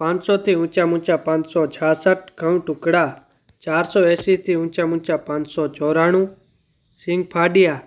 પાંચસોથી ઊંચા ઊંચા પાંચસો છાસઠ ઘઉં ટુકડા, ચારસો એંસીથી ઊંચા ઊંચા પાંચસો ચોરાણું, સિંગ ફાડિયા,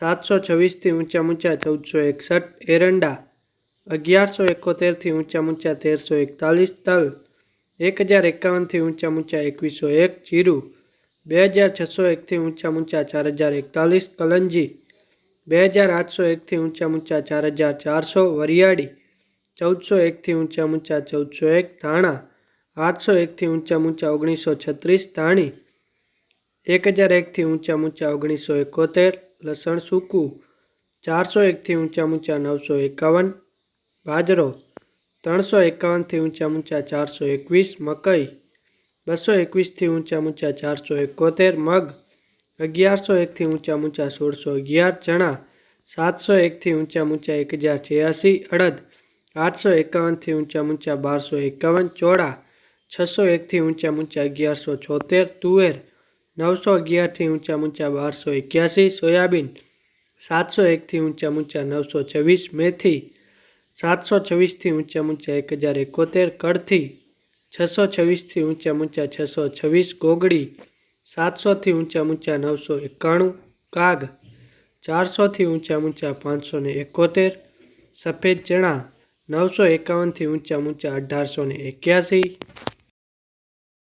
સાતસો છવ્વીસથી ઊંચા ઊંચા ચૌદસો એકસઠ, એરંડા, અગિયારસો એકોતેરથી ઊંચા ઊંચા તેરસો એકતાલીસ, તલ એક હજાર એકાવનથી ઊંચા ઊંચા એકવીસો એક, જીરું બે હજાર છસો એકથી ઊંચા ઊંચા ચાર હજાર એકતાલીસ, કલંજી બે હજાર આઠસો એકથી ઊંચા ઊંચા ચાર હજાર ચારસો, વરિયાળી ચૌદસો એકથી ઊંચા ઊંચા ચૌદસો એક ધાણા આઠસો એકથી ઊંચા ઊંચા ઓગણીસો છત્રીસ ધાણી એક હજાર એકથી ઊંચા ઊંચા ઓગણીસો એકોતેર લસણ સૂકું ચારસો એકથી ઊંચા ઊંચા નવસો એકાવન બાજરો ત્રણસો એકાવનથી ઊંચા ઊંચા ચારસો એકવીસ મકઈ બસો એકવીસથી ઊંચા ઊંચા ચારસો એકોતેર મગ અગિયારસો એકથી ઊંચા ઊંચા સોળસો અગિયાર ચણા સાતસો એકથી ઊંચા ઊંચા એક હજાર છ્યાસી અડદ આઠસો એકાવનથી ઊંચા ઊંચા બારસો એકાવન ચોળા છસો એકથી ઊંચા ઊંચા અગિયારસો છોતેર તુવેર નવસો અગિયારથી ઊંચા ઊંચા બારસો એક્યાસી સોયાબીન સાતસો એકથી ઊંચા ઊંચા નવસો છવ્વીસ મેથી સાતસો છવ્વીસથી ઊંચા ઊંચા એક હજાર એકોતેર કડથી છસો છવ્વીસથી ઊંચા ઊંચા છસો છવ્વીસ ગોગડી સાતસોથી ઊંચા ઊંચા નવસો એકાણું કાગ ચારસોથી ઊંચા ઊંચા પાંચસો ને એકોતેર સફેદ ચણા નવસો એકાવનથી ઊંચા ઊંચા અઢારસો ને એક્યાસી.